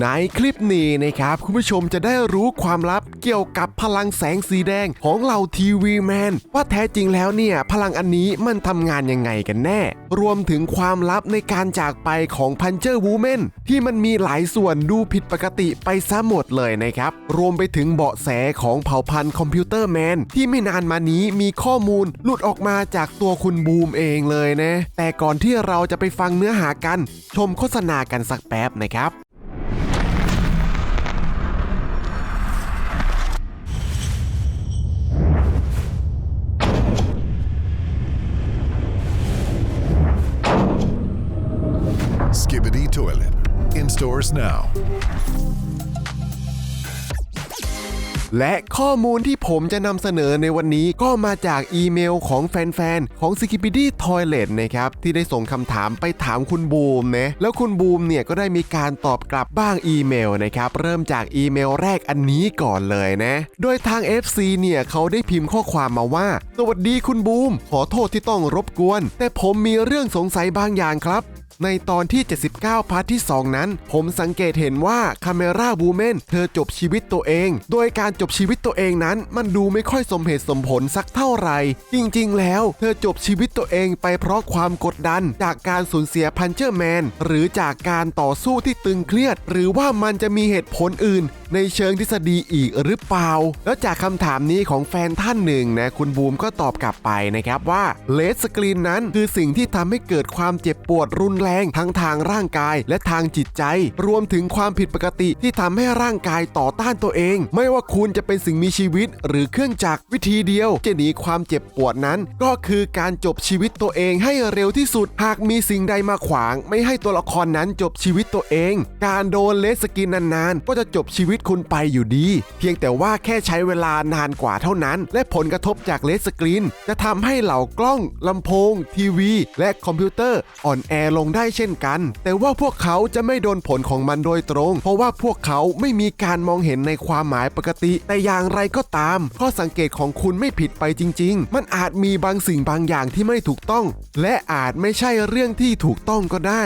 ในคลิปนี้นะครับ คุณผู้ชมจะได้รู้ความลับเกี่ยวกับพลังแสงสีแดงของเหล่าทีวีแมนว่าแท้จริงแล้วเนี่ย พลังอันนี้มันทำงานยังไงกันแน่ รวมถึงความลับในการจากไปของพันเจอร์วูแมนที่มันมีหลายส่วนดูผิดปกติไปซะหมดเลยนะครับ รวมไปถึงเบาะแสของเผ่าพันธุ์คอมพิวเตอร์แมนที่ไม่นานมานี้มีข้อมูลหลุดออกมาจากตัวคุณบูมเองเลยนะ แต่ก่อนที่เราจะไปฟังเนื้อหากัน ชมโฆษณากันสักแป๊บนะครับ Toilet. In stores now. และข้อมูลที่ผมจะนำเสนอในวันนี้ก็มาจากอีเมลของแฟนๆ ของ s k i p p y d Toilet นะครับ ที่ได้ส่งคำถามไปถามคุณบูมนะแล้วคุณบูมเนี่ยก็ได้มีการตอบกลับบ้างอีเมลนะครับ เริ่มจากอีเมลแรกอันนี้ก่อนเลยนะ โดยทาง FC เนี่ยเขาได้พิมพ์ข้อความมาว่า สวัสดีคุณบูม ขอโทษที่ต้องรบกวน แต่ผมมีเรื่องสงสัยบางอย่างครับ ในตอนที่ 79 พาร์ทที่ 2 นั้น ผมสังเกตเห็นว่าคาเมราบูเมนเธอจบชีวิตตัวเอง โดยการจบชีวิตตัวเองนั้น มันดูไม่ค่อยสมเหตุสมผลสักเท่าไหร่ จริงๆ แล้ว เธอจบชีวิตตัวเองไปเพราะความกดดัน จากการสูญเสียพันเจอร์แมน หรือจากการต่อสู้ที่ตึงเครียด หรือว่ามันจะมีเหตุผลอื่น ในเชิงทฤษฎีอีกหรือเปล่า แล้วจากคำถามนี้ของแฟนท่านหนึ่งนะคุณบูมก็ตอบกลับไปนะครับว่าเลสสกรีนนั้นคือสิ่งที่ทำให้เกิดความเจ็บปวดรุนแรงทั้งทางร่างกายและทางจิตใจ รวมถึงความผิดปกติที่ทำให้ร่างกายต่อต้านตัวเอง ไม่ว่าคุณจะเป็นสิ่งมีชีวิต หรือเครื่องจักรวิธีเดียวจะหนีความเจ็บปวดนั้น ก็คือการจบชีวิตตัวเองให้เร็วที่สุด หากมีสิ่งใดมาขวาง ไม่ให้ตัวละครนั้นจบชีวิตตัวเอง การโดนเลสสกินนานๆ ก็จะจบชีวิตคุณไปอยู่ดี เพียงแต่ว่าแค่ใช้เวลานานกว่าเท่านั้น และผลกระทบจากเลสสกรีน จะทำให้เหล่ากล้องลำโพง ทีวี และคอมพิวเตอร์อ่อนแอลงได้เช่นกัน แต่ว่าพวกเขาจะไม่โดนผลของมันโดยตรง เพราะว่าพวกเขาไม่มีการมองเห็นในความหมายปกติ แต่อย่างไรก็ตาม ข้อสังเกตของคุณไม่ผิดไปจริง ๆ มันอาจมีบางสิ่งบางอย่างที่ไม่ถูกต้อง และอาจไม่ใช่เรื่องที่ถูกต้องก็ได้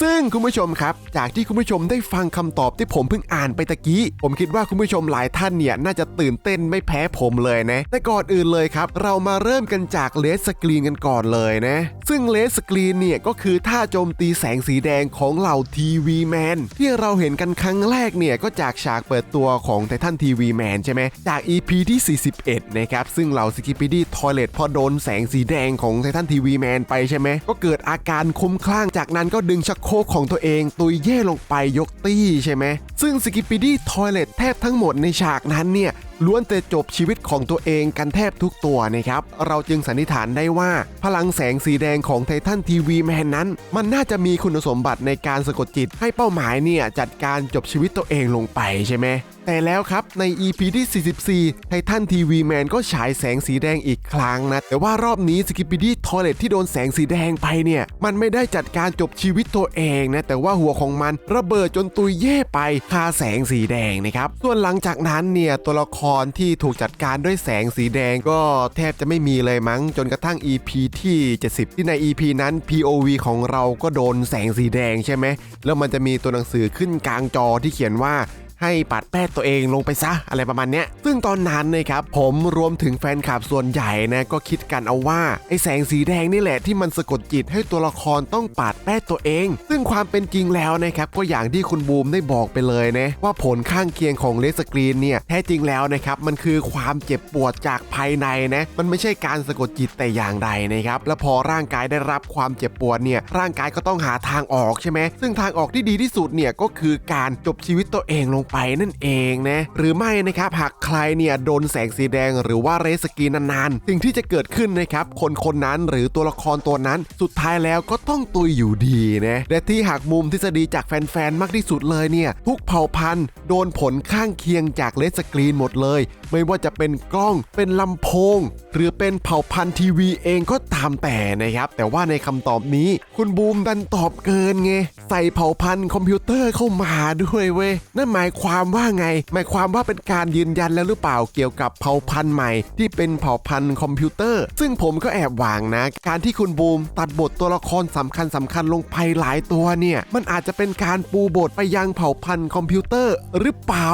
ซึ่งคุณผู้ชมครับ จากที่คุณผู้ชมได้ฟังคำตอบที่ผมเพิ่งอ่านไปตะกี้ผมคิดว่าคุณผู้ชมหลายท่านเนี่ยน่าจะตื่นเต้นไม่แพ้ผมเลยนะ แต่ก่อนอื่นเลยครับ เรามาเริ่มกันจากเลสสกรีนกันก่อนเลยนะ ซึ่งเลสสกรีนเนี่ยก็คือท่าโจมตีแสงสีแดงของเหล่าทีวีแมนที่เราเห็นกันครั้งแรกเนี่ยก็จากฉากเปิดตัวของไททันทีวีแมนใช่ไหมจาก EP ที่ 41 นะครับ ซึ่งเหล่าสกิปปี้ดี้ทอยเลตพอโดนแสงสีแดงของไททันทีวีแมนไปใช่ไหมก็เกิดอาการคุ้มคลั่งจากนั้นก็ดึงชักโครกของตัวเอง ตุยเย่ลงไปยกตี้ใช่ไหมซึ่งสกิปปี้ดี้ทอยเลทแทบทั้งหมดในฉากนั้นเนี่ย ล้วนแต่จบชีวิตของตัวเองกันแทบทุกตัวนะครับ เราจึงสันนิษฐานได้ว่า พลังแสงสีแดงของไททันทีวีแมนนั้น มันน่าจะมีคุณสมบัติในการสะกดจิต ให้เป้าหมายเนี่ยจัดการจบชีวิตตัวเองลงไปใช่ไหมแต่แล้วครับ ใน EP ที่ 44 ไททันทีวีแมนก็ฉายแสงสีแดงอีกครั้งนะ แต่ว่ารอบนี้สกิปปี้ดี้ทอเลตที่โดนแสงสีแดงไปเนี่ย มันไม่ได้จัดการจบชีวิตตัวเองนะ แต่ว่าหัวของมันระเบิดจนตุยเย่ไปคาแสงสีแดงนะครับ ส่วนหลังจากนั้นเนี่ยตัวละครที่ถูกจัดการด้วยแสงสีแดงก็แทบจะไม่มีเลยมั้ง จนกระทั่ง EP ที่ 70 ที่ใน EP นั้น POV ของเราก็โดนแสงสีแดงใช่ไหมแล้วมันจะมีตัวหนังสือขึ้นกลางจอที่เขียนว่า ให้ปัดแป้ตัวเองลงไปซะอะไรประมาณเนี้ยซึ่งตอนนั้นนะครับผมรวมถึงแฟนคลับส่วนใหญ่นะก็คิดกันเอาว่าไอ้แสงสีแดงนี่แหละที่มันสะกดจิตให้ตัวละครต้องปัดแป้ตัวเอง ซึ่งความเป็นจริงแล้วนะครับก็อย่างที่คุณบูมได้บอกไปเลยนะว่าผลข้างเคียงของเลสกรีนเนี่ยแท้จริงแล้วนะครับมันคือความเจ็บปวดจากภายในนะมันไม่ใช่การสะกดจิตแต่อย่างใดนะครับแล้วพอร่างกายได้รับความเจ็บปวดเนี่ยร่างกายก็ต้องหาทางออกใช่ไหมซึ่งทางออกที่ดีที่สุดเนี่ยก็คือการจบชีวิตตัวเองลงไปนั่นเองนะหรือไม่นะครับหากใครเนี่ยโดนแสงสีแดงหรือว่าเรสกีนานๆสิ่งที่จะเกิดขึ้นนะครับคนคนนั้นหรือตัวละครตัวนั้นสุดท้ายแล้วก็ต้องตุยอยู่ดีนะและที่หักมุมทฤษฎีจากแฟนๆมากที่สุดเลยเนี่ยทุกเผ่าพันธุ์โดนผลข้างเคียงจากเลสกรีนหมดเลย ไม่ว่าจะเป็นกล้องเป็นลำโพง หรือเป็นเผ่าพันธุ์ทีวีเองก็ตามแต่นะครับ แต่ว่าในคำตอบนี้คุณบูมดันตอบเกินไงใส่เผ่าพันธุ์คอมพิวเตอร์เข้ามาด้วยเว้ยนั่นหมายความว่าไง หมายความว่าเป็นการยืนยันแล้วหรือเปล่าเกี่ยวกับเผ่าพันธุ์ใหม่ ที่เป็นเผ่าพันธุ์คอมพิวเตอร์ ซึ่งผมก็แอบหวังนะ การที่คุณบูมตัดบทตัวละครสำคัญสำคัญลงไปหลายตัวเนี่ย มันอาจจะเป็นการปูบทไปยังเผ่าพันธุ์คอมพิวเตอร์หรือเปล่า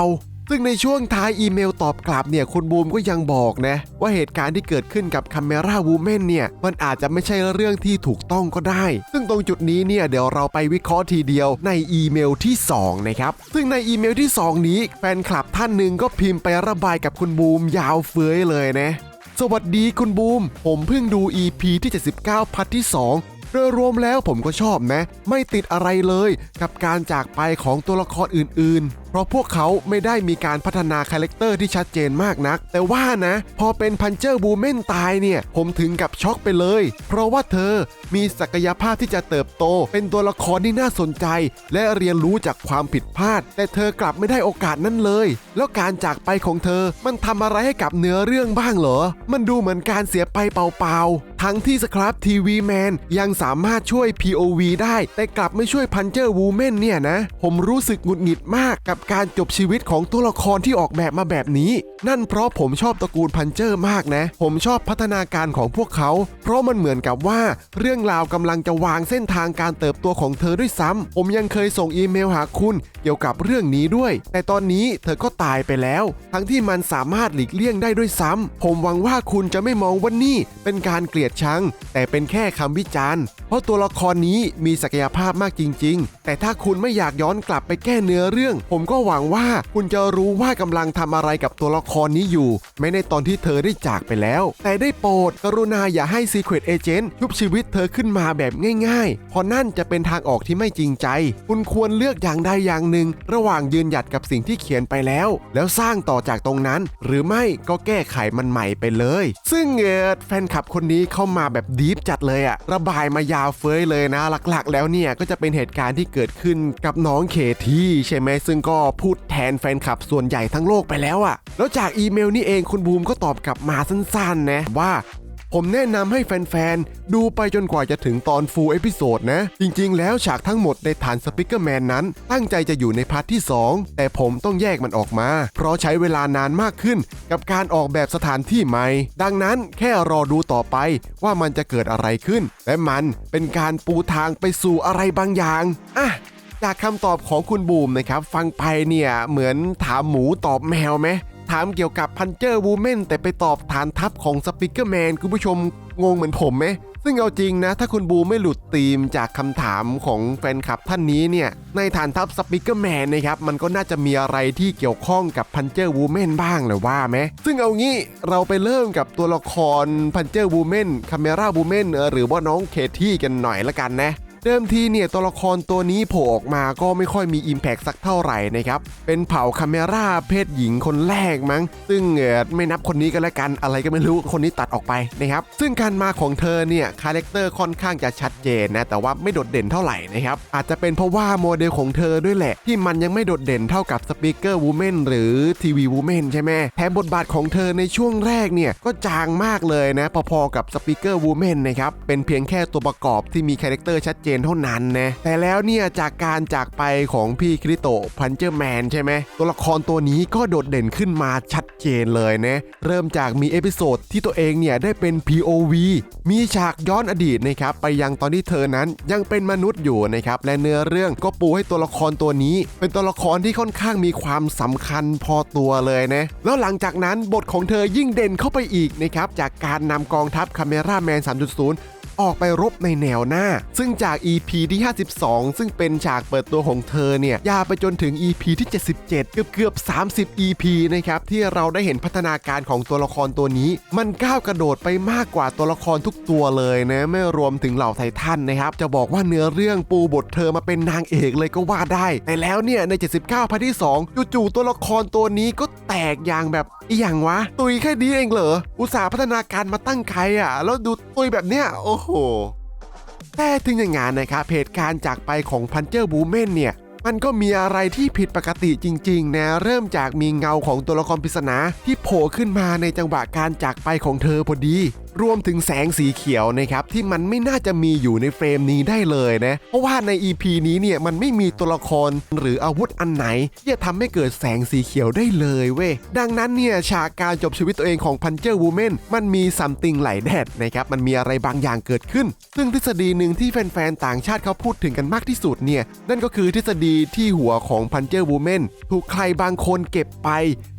ซึ่งในช่วงท้ายอีเมลตอบกลับเนี่ยคุณบูมก็ยังบอกนะว่าเหตุการณ์ที่เกิดขึ้นกับค a เมราวูแมนเนี่ยมันอาจจะไม่ใช่เรื่องที่ถูกต้องก็ได้ ซึ่งตรงจุดนี้เนี่ยเดี๋ยวเราไปวิเคราะห์ทีเดียวในอีเมลที่ 2 นะครับ ซึ่งในอีเมลที่ 2 นี้แฟนคลับท่านหนึ่งก็พิมพ์ไประบายกับคุณบูมยาวเฟ้ยเลยนะ สวัสดีคุณบูม ผมเพิ่งดู EP ที่ 79 พัทที่2โดยรวมแล้วผมก็ชอบนะ ไม่ติดอะไรเลยกับการจากไปของตัวละครอื่นๆ เพราะพวกเขาไม่ได้มีการพัฒนาคาแรคเตอร์ที่ชัดเจนมากนัก แต่ว่านะ พอเป็นพันเจอร์บูเมนตายเนี่ย ผมถึงกับช็อกไปเลย เพราะว่าเธอมีศักยภาพที่จะเติบโต เป็นตัวละครที่น่าสนใจ และเรียนรู้จากความผิดพลาด แต่เธอกลับไม่ได้โอกาสนั้นเลย แล้วการจากไปของเธอมันทำอะไรให้กับเนื้อเรื่องบ้างเหรอ มันดูเหมือนการเสียไปเปล่าๆ ทั้งที่สครับทีวีแมนยังสามารถช่วย POV ได้ แต่กลับไม่ช่วยพันเจอร์วูแมนเนี่ยนะ ผมรู้สึกหงุดหงิดมากกับการจบชีวิตของตัวละครที่ออกแบบมาแบบนี้ นั่นเพราะผมชอบตระกูลพันเจอร์มากนะ ผมชอบพัฒนาการของพวกเขา เพราะมันเหมือนกับว่าเรื่องราวกำลังจะวางเส้นทางการเติบโตของเธอด้วยซ้ำผมยังเคยส่งอีเมลหาคุณเกี่ยวกับเรื่องนี้ด้วย แต่ตอนนี้เธอก็ตายไปแล้ว ทั้งที่มันสามารถหลีกเลี่ยงได้ด้วยซ้ำผมหวังว่าคุณจะไม่มองว่านี่เป็นการเกลียดชัง แต่เป็นแค่คำวิจารณ์ เพราะตัวละครนี้มีศักยภาพมากจริง ๆ แต่ถ้าคุณไม่อยากย้อนกลับไปแก้เนื้อเรื่อง ผมก็หวังว่าคุณจะรู้ว่ากำลังทำอะไรกับตัวละครนี้อยู่ ไม่ในตอนที่เธอได้จากไปแล้ว แต่ได้โปรดกรุณาอย่าให้ Secret Agent ชุบชีวิตเธอขึ้นมาแบบง่ายๆ เพราะนั่นจะเป็นทางออกที่ไม่จริงใจ คุณควรเลือกอย่างใดอย่างหนึ่ง ระหว่างยืนหยัดกับสิ่งที่เขียนไปแล้ว แล้วสร้างต่อจากตรงนั้น หรือไม่ก็แก้ไขมันใหม่ไปเลย ซึ่งเออแฟนคลับคนนี้เข้ามาแบบดีฟจัดเลยอะระบายมายาวเฟ้ยเลยนะ หลักๆ แล้วเนี่ยก็จะเป็นเหตุการณ์ที่เกิดขึ้นกับน้องเคที่ใช่ไหมซึ่งก็พูดแทนแฟนคลับส่วนใหญ่ทั้งโลกไปแล้วอะแล้วจากจากอีเมลนี้เองคุณบูมก็ตอบกลับมาสั้นๆ นะว่าผมแนะนำให้แฟนๆ ดูไปจนกว่าจะถึงตอนฟูลเอพิโซดนะ จริงๆ แล้วฉากทั้งหมดในฐานสปิเกอร์แมนนั้น ตั้งใจจะอยู่ในพาร์ทที่ 2 แต่ผมต้องแยกมันออกมา เพราะใช้เวลานานมากขึ้นกับการออกแบบสถานที่ใหม่ ดังนั้นแค่รอดูต่อไปว่ามันจะเกิดอะไรขึ้น และมันเป็นการปูทางไปสู่อะไรบางอย่างอะจากคำตอบของคุณบูมนะครับ ฟังไปเนี่ยเหมือนถามหมูตอบแมวไหม ถามเกี่ยวกับพันเจอร์วูแมนแต่ไปตอบฐานทัพของสปิเกอร์แมนคุณผู้ชมงงเหมือนผมไหมซึ่งเอาจริงนะ ถ้าคุณบูไม่หลุดธีมจากคำถามของแฟนคลับท่านนี้เนี่ย ในฐานทัพสปิเกอร์แมนนะครับ มันก็น่าจะมีอะไรที่เกี่ยวข้องกับพันเจอร์วูแมนบ้างเลยว่าไหมซึ่งเอางี้เราไปเริ่มกับตัวละครพันเจอร์วูแมนคาเมราวูแมนหรือว่าน้องเคที่กันหน่อยละกันนะ เดิมทีเนี่ยตัวละครตัวนี้โผล่ออกมาก็ไม่ค่อยมี Impact สักเท่าไหร่นะครับ เป็นเผ่าคาเมราเพศหญิงคนแรกมั้ง ซึ่งเออไม่นับคนนี้ก็แล้วกันอะไรก็ไม่รู้คนนี้ตัดออกไปนะครับ ซึ่งการมาของเธอเนี่ยคาแรคเตอร์ค่อนข้างจะชัดเจนนะแต่ว่าไม่โดดเด่นเท่าไหร่นะครับ อาจจะเป็นเพราะว่าโมเดลของเธอด้วยแหละ ที่มันยังไม่โดดเด่นเท่ากับสปีกเกอร์วูแมนหรือทีวีวูแมนใช่ไหมแถมบทบาทของเธอในช่วงแรกเนี่ยก็จางมากเลยนะพอๆกับสปีกเกอร์วูแมนนะครับเป็นเพียงแค่ตัวประกอบที่มีคาแรคเตอร์ชัดเจนเท่านั้นนะแต่แล้วเนี่ยจากการจากไปของพี่คริโตพันเจอร์แมนใช่ไหมตัวละครตัวนี้ก็โดดเด่นขึ้นมาชัดเจนเลยนะเริ่มจากมีเอพิโซดที่ตัวเองเนี่ยได้เป็น POV มีฉากย้อนอดีตนะครับไปยังตอนที่เธอนั้นยังเป็นมนุษย์อยู่นะครับและเนื้อเรื่องก็ปูให้ตัวละครตัวนี้ เป็นตัวละครที่ค่อนข้างมีความสำคัญพอตัวเลยนะแล้วหลังจากนั้นบทของเธอยิ่งเด่นเข้าไปอีกนะครับจากการนำกองทัพคาเมราแมน3.0 ออกไปรบในแนวหน้า ซึ่งจาก EP ที่ 52 ซึ่งเป็นฉากเปิดตัวของเธอเนี่ยยาวไปจนถึง EP ที่ 77 เกือบเกือบ 30 EP นะครับที่เราได้เห็นพัฒนาการของตัวละครตัวนี้ มันก้าวกระโดดไปมากกว่าตัวละครทุกตัวเลยนะไม่รวมถึงเหล่าไททันนะครับจะบอกว่าเนื้อเรื่องปูบทเธอมาเป็นนางเอกเลยก็ว่าได้ แต่แล้วเนี่ยใน 79 พาร์ทที่ 2 จู่ๆตัวละครตัวนี้ก็แตกอย่างแบบอหย่างวะ ตุยแค่นี้เองเหรออุตสาห์พัฒนาการมาตั้งใครอะ แล้วดูตุยแบบเนี้ยโอ้โหแต่ถึงอย่างงั้นนะครับเหตุการณ์จากไปของพันเจอร์บูเมนเนี่ย มันก็มีอะไรที่ผิดปกติจริงๆนะเริ่มจากมีเงาของตัวละครปริศนาที่โผล่ขึ้นมาในจังหวะการจากไปของเธอพอดี รวมถึงแสงสีเขียวนะครับที่มันไม่น่าจะมีอยู่ในเฟรมนี้ได้เลยนะเพราะว่าใน EP นี้เนี่ยมันไม่มีตัวละครหรืออาวุธอันไหน ที่จะทำให้เกิดแสงสีเขียวได้เลยเว้ยดังนั้นเนี่ยฉากการจบชีวิตตัวเองของพันเจอร์วูแมนมันมีซัมติงไหลแดดนะครับมันมีอะไรบางอย่างเกิดขึ้น ซึ่งทฤษฎีหนึ่งที่แฟนๆต่างชาติเขาพูดถึงกันมากที่สุดเนี่ยนั่นก็คือทฤษฎีที่หัวของพันเจอร์วูแมนถูกใครบางคนเก็บไป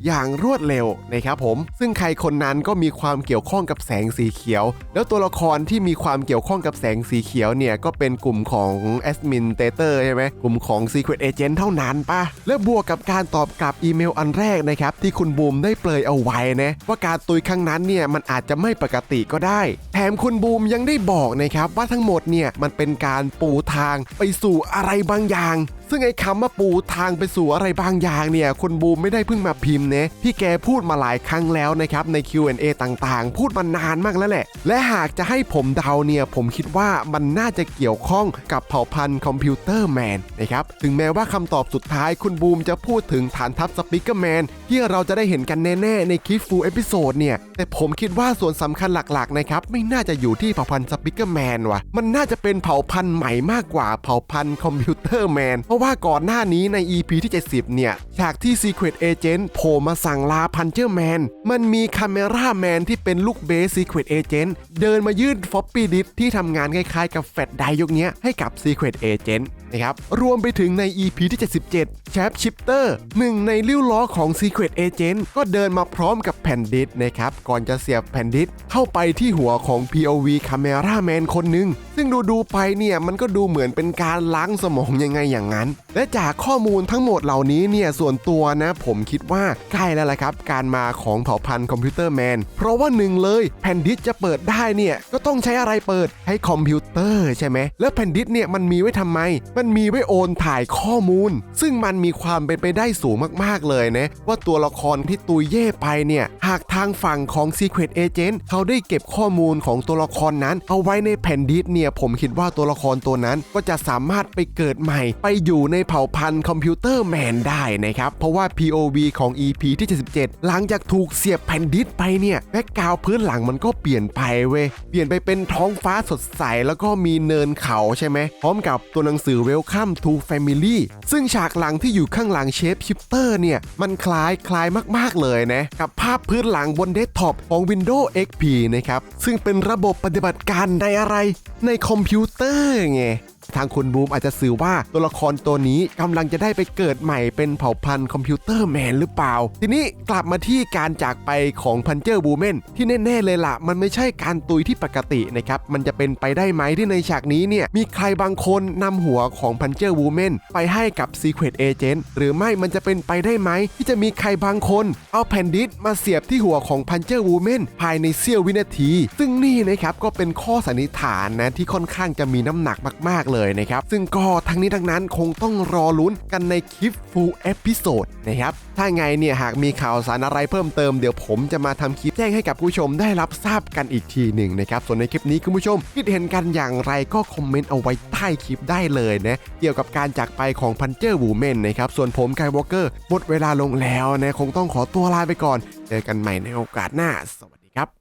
อย่างรวดเร็วนะครับผม ซึ่งใครคนนั้นก็มีความเกี่ยวข้องกับแสงสีเขียว แล้วตัวละครที่มีความเกี่ยวข้องกับแสงสีเขียวเนี่ยก็เป็นกลุ่มของแอดมินเตเตอร์ใช่ไหมกลุ่มของ Secret Agent เท่านั้นปะและบวกกับการตอบกลับอีเมลอันแรกนะครับที่คุณบูมได้เปลยเอาไว้นะว่าการตุยครั้งนั้นเนี่ยมันอาจจะไม่ปกติก็ได้ แถมคุณบูมยังได้บอกนะครับว่าทั้งหมดเนี่ยมันเป็นการปูทางไปสู่อะไรบางอย่างซึ่งไอ้คำว่าปูทางไปสู่อะไรบางอย่างเนี่ยคุณบูมไม่ได้เพิ่งมาพิมพ์นะพี่แกพูดมาหลายครั้งแล้วนะครับใน Q&A ต่างๆ พูดมานานมากแล้วแหละ และหากจะให้ผมเดาเนี่ยผมคิดว่ามันน่าจะเกี่ยวข้องกับเผ่าพันธุ์คอมพิวเตอร์แมนนะครับถึงแม้ว่าคำตอบสุดท้ายคุณบูมจะพูดถึงฐานทัพสปิเกอร์แมนที่เราจะได้เห็นกันแน่ๆในคลิปฟูลเอพิโซดเนี่ยแต่ผมคิดว่าส่วนสำคัญหลักๆนะครับไม่น่าจะอยู่ที่เผ่าพันธุ์สปิเกอร์แมนว่ะมันน่าจะเป็นเผ่าพันธุ์ใหม่มากกว่าเผ่าพันธุ์คอมพิวเตอร์แมนเพราะว่าก่อนหน้านี้ใน EP ที่ 70 เนี่ย ฉากที่ Secret Agent โผล่มาสั่งลาพันเจอร์แมน มันมีคาเมราแมนที่เป็นลูกเบส Secret Agent เดินมายื่นฟอปปี้ดิสที่ทำงานคล้ายๆกับแฟลชไดยกเนี้ยให้กับ Secret Agent นะครับ รวมไปถึงใน EP ที่ 77 แชปชิปเตอร์หนึ่งในลิ้วล้อของ Secret Agent ก็เดินมาพร้อมกับแผ่นดิสนะครับ ก่อนจะเสียบแผ่นดิสเข้าไปที่หัวของ POV Camera Man คนหนึ่งซึ่งดูดูๆไปเนี่ยมันก็ดูเหมือนเป็นการล้างสมองยังไงอย่างนั้นและจากข้อมูลทั้งหมดเหล่านี้เนี่ยส่วนตัวนะ ผมคิดว่าใกล้แล้วละครับ การมาของเผ่าพันธุ์คอมพิวเตอร์แมน เพราะว่าหนึ่งเลยแผ่นดิสจะเปิดได้เนี่ยก็ต้องใช้อะไรเปิดใช้คอมพิวเตอร์ใช่ไหมแล้วแผ่นดิสเนี่ยมันมีไว้ทำไม มันมีไว้โอนถ่ายข้อมูล ซึ่งมันมีความเป็นไปได้สูงมากๆเลยนะว่าตัวละครที่ตุยเย่ไปเนี่ยหากทางฝั่งของ Secret Agent เขาได้เก็บข้อมูลของตัวละครนั้น เอาไว้ในแผ่นดิสเนี่ยผมคิดว่าตัวละครตัวนั้นก็จะสามารถไปเกิดใหม่ไปอยูู่่ในเผ่าพันธุ์คอมพิวเตอร์แมนได้นะครับ เพราะว่า POV ของ EP ที่ 77 หลังจากถูกเสียบแผ่นดิสไปเนี่ยแบ็กกราวพื้นหลังมันก็เปลี่ยนไปเว้ย เปลี่ยนไปเป็นท้องฟ้าสดใส แล้วก็มีเนินเขาใช่ไหม พร้อมกับตัวหนังสือ Welcome to Family ซึ่งฉากหลังที่อยู่ข้างหลังเชฟชิปเตอร์เนี่ย มันคล้ายคล้ายมาก ๆ เลยนะ กับภาพพื้นหลังบนเดสก์ท็อปของ Windows XP นะครับ ซึ่งเป็นระบบปฏิบัติการในอะไรในคอมพิวเตอร์ไง ทางคุณบูมอาจจะสื่อว่าตัวละครตัวนี้กำลังจะได้ไปเกิดใหม่เป็นเผ่าพันธุ์คอมพิวเตอร์แมนหรือเปล่า ทีนี้กลับมาที่การจากไปของพันเจอร์บูแมนที่แน่ๆเลยล่ะ มันไม่ใช่การตุยที่ปกตินะครับ มันจะเป็นไปได้ไหมที่ในฉากนี้เนี่ย มีใครบางคนนำหัวของพันเจอร์บูแมนไปให้กับ Secret Agent หรือไม่มันจะเป็นไปได้ไหม ที่จะมีใครบางคน เอาแผ่นดิสมาเสียบที่หัวของพันเจอร์วูแมนภายในเสี้ยววินาที ซึ่งนี่นะครับก็เป็นข้อสันนิษฐานนะที่ค่อนข้างจะมีน้ำหนักมากๆเลยนะครับ ซึ่งก็ทั้งนี้ทั้งนั้นคงต้องรอลุ้นกันในคลิป full episode นะครับ ถ้าไงเนี่ยหากมีข่าวสารอะไรเพิ่มเติมเดี๋ยวผมจะมาทำคลิปแจ้งให้กับผู้ชมได้รับทราบกันอีกทีหนึ่งนะครับ ส่วนในคลิปนี้คุณผู้ชมคิดเห็นกันอย่างไรก็คอมเมนต์เอาไว้ใต้คลิปได้เลยนะเกี่ยวกับการจากไปของพันเจอร์วูแมนนะครับส่วนผมไกวอลเกอร์หมดเวลาลงแล้วนะคงต้องขอตัวลาไปก่อน เจอกันใหม่ในโอกาสหน้าสวัสดีครับ